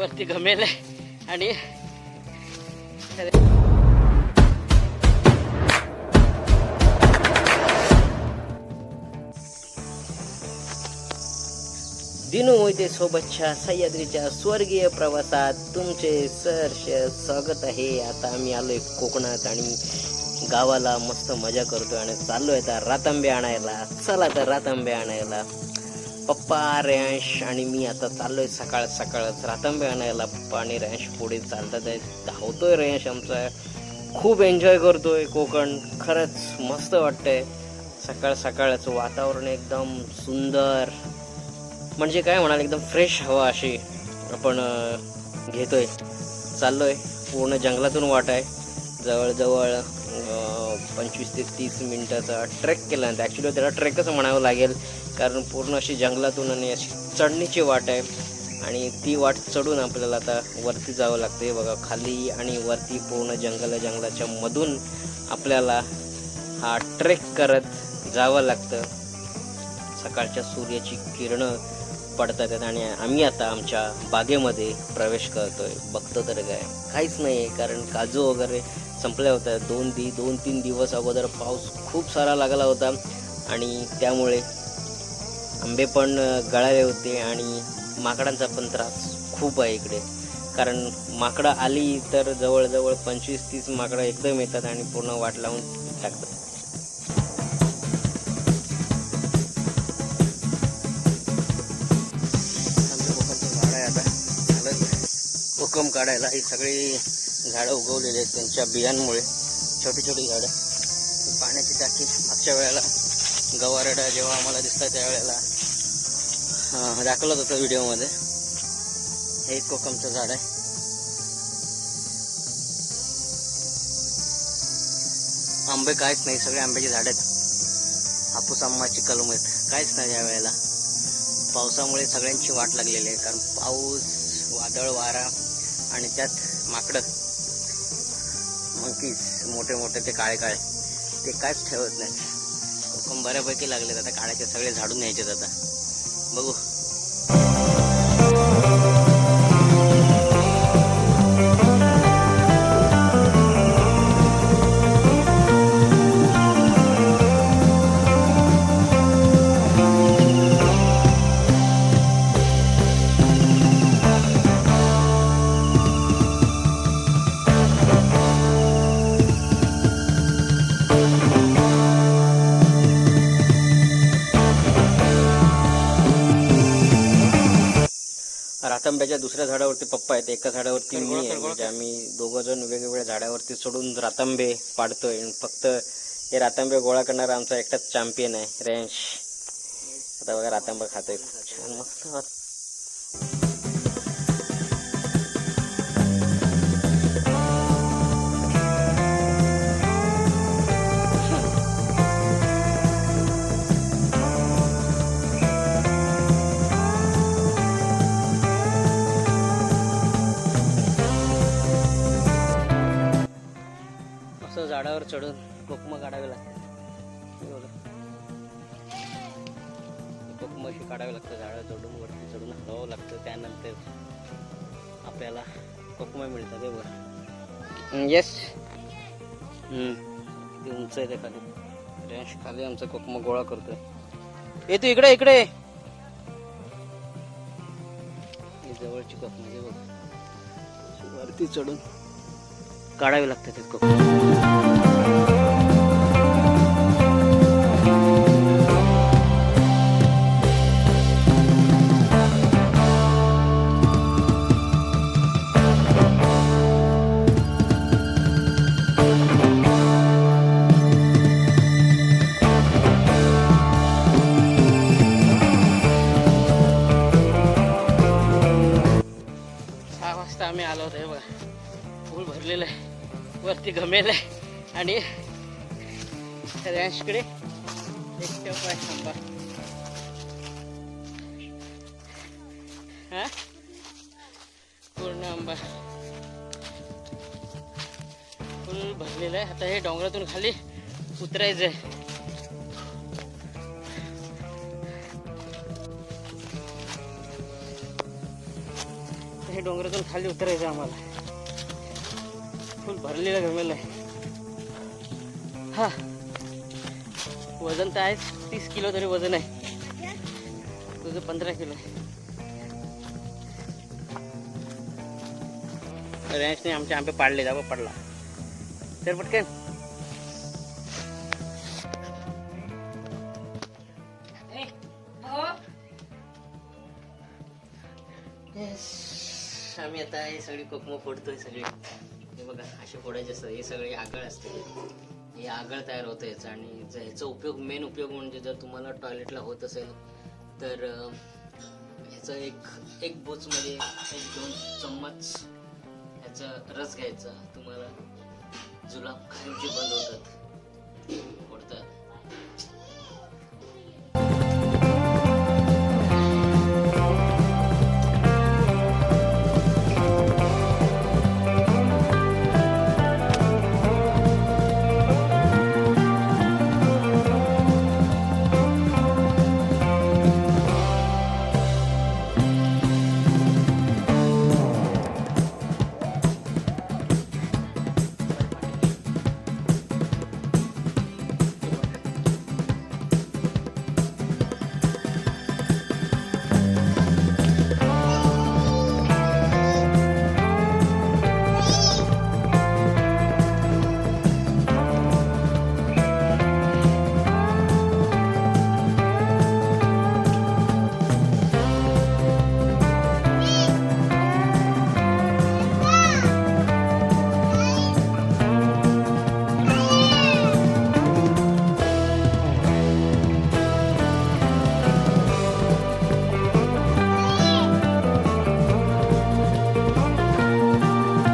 वरती गमेल आहे. आणि दिनू मोहिते सोबतच्या सह्याद्रीच्या स्वर्गीय प्रवासात तुमचे सहर्ष स्वागत आहे. आता आम्ही आलोय कोकणात आणि गावाला मस्त मजा करतोय आणि चाललोय आता रातांबे आणायला. चला तर रातांबे आणायला. पप्पा रँश आणि मी आता चाललोय सकाळ सकाळच. रातंबे आणायला पप्पा आणि रेयांश पुढे चालतात आहे धावतोय रेयांश आमचा. खूप एन्जॉय करतोय कोकण. खरंच मस्त वाटतंय. सकाळ सकाळचं वातावरण एकदम सुंदर. म्हणजे काय म्हणाल एकदम फ्रेश हवा अशी आपण अं, घेतोय. चाललोय. पूर्ण जंगलातून वाट आहे. जवळजवळ पंचवीस ते तीस मिनिटाचा ट्रेक केला ॲक्च्युली त्याला ट्रेकच म्हणावं लागेल. कारण पूर्ण अशी जंगलातून आणि अशी चढणीची वाट आहे. आणि ती वाट चढून आपल्याला आता वरती जावं लागतं. हे बघा खाली आणि वरती पूर्ण जंगल जंगलाच्या मधून आपल्याला हा ट्रेक करत जावं लागतं. सकाळच्या सूर्याची किरणं पडतात आहेत आणि आम्ही आता आमच्या बागेमध्ये प्रवेश करतोय बघतो तर काय. काहीच नाही आहे कारण काजू वगैरे संपल्या होत्या दोन दि दोन तीन दिवस अगोदर पाऊस खूप सारा लागला होता आणि त्यामुळे आंबे पण गळाले होते आणि माकडांचा पण त्रास खूप आहे इकडे. कारण माकडं आली तर जवळजवळ पंचवीस तीस माकडं एकदम येतात आणि पूर्ण वाट लावून टाकतात. कोकम काढायला ही सगळी झाडं उगवलेली आहेत त्यांच्या बियांमुळे. छोटी छोटी झाडं. पाण्याची टाकी मागच्या वेळेला गवारडा जेव्हा आम्हाला दिसतात त्यावेळेला दाखवलं होतं व्हिडिओमध्ये. हे कोकमचं झाड आहे. आंबे काहीच नाही सगळे आंब्याची झाड आहेत. हापूस आंबाची कलम आहेत. काहीच नाही या वेळेला. पावसामुळे सगळ्यांची वाट लागलेली आहे कारण पाऊस वादळ वारा आणि त्यात माकडं. मंकीज मोठे मोठे ते काळे काळे. ते काहीच ठेवत नाही कोकम बऱ्यापैकी लागलेत. आता काळ्याचे सगळे झाडून न्यायचेत आता. बघू. रातांब्याच्या दुसऱ्या झाडावरती पप्पा आहेत. एका झाडावरती मी आहे. म्हणजे आम्ही दोघं जण वेगवेगळ्या झाडावरती चढून रातांबे पाडतोय. फक्त हे रातांबे गोळा करणारा आमचा एकटाच चॅम्पियन आहे रेंश. आता बघा रातांबा खातोय. खूप छान मस्त. असं झाडावर चढून कोकम काढावे लागतात. बघा. हे कोकम अशी काढावी लागतं झाडं चढून वरती चढून हलवावं लागतं. त्यानंतर आपल्याला कोकम मिळतात हे बघा. येस ते उंच आहे ते खाली. रॅश खाली आमचा कोकम गोळा करतोय. ये तू इकडे इकडे. जवळची कोकम बघ. वरती चढून. काढावे लागतात ते सहा वाजता आम्ही आलो होतो हे बघा. फुल भरलेलं आहे. वरती गमेल आहे आणि रॅशकडे एक टप आहे थांबा. पूर्ण आंबा. फुल भरलेलं आहे. आता हे डोंगरातून खाली उतरायचं आहे हे डोंगरातून खाली उतरायचं आम्हाला. फुल भरलेलं गमेल आहे. हा. वजन तर आहेच तीस किलो तरी वजन आहे. तुझं पंधरा किलो आहे. रॅन्सने आमचे आंबे पाडले जावं पडला. तर पटकन. Yes. आम्ही आता हे सगळी कोकमं फोडतोय सगळी. हे बघा असे फोडायचे असतात. हे सगळे आगळ असते हे आगळ तयार होतं याचं आणि ज- याचा उपयोग मेन उपयोग म्हणजे जर तुम्हाला टॉयलेटला होत असेल तर ह्याचं एक एक बोचमध्ये एक दोन चम्मच ह्याचा रस घ्यायचा. तुम्हाला जुलाब खायचे बंद होतात. फोडतात.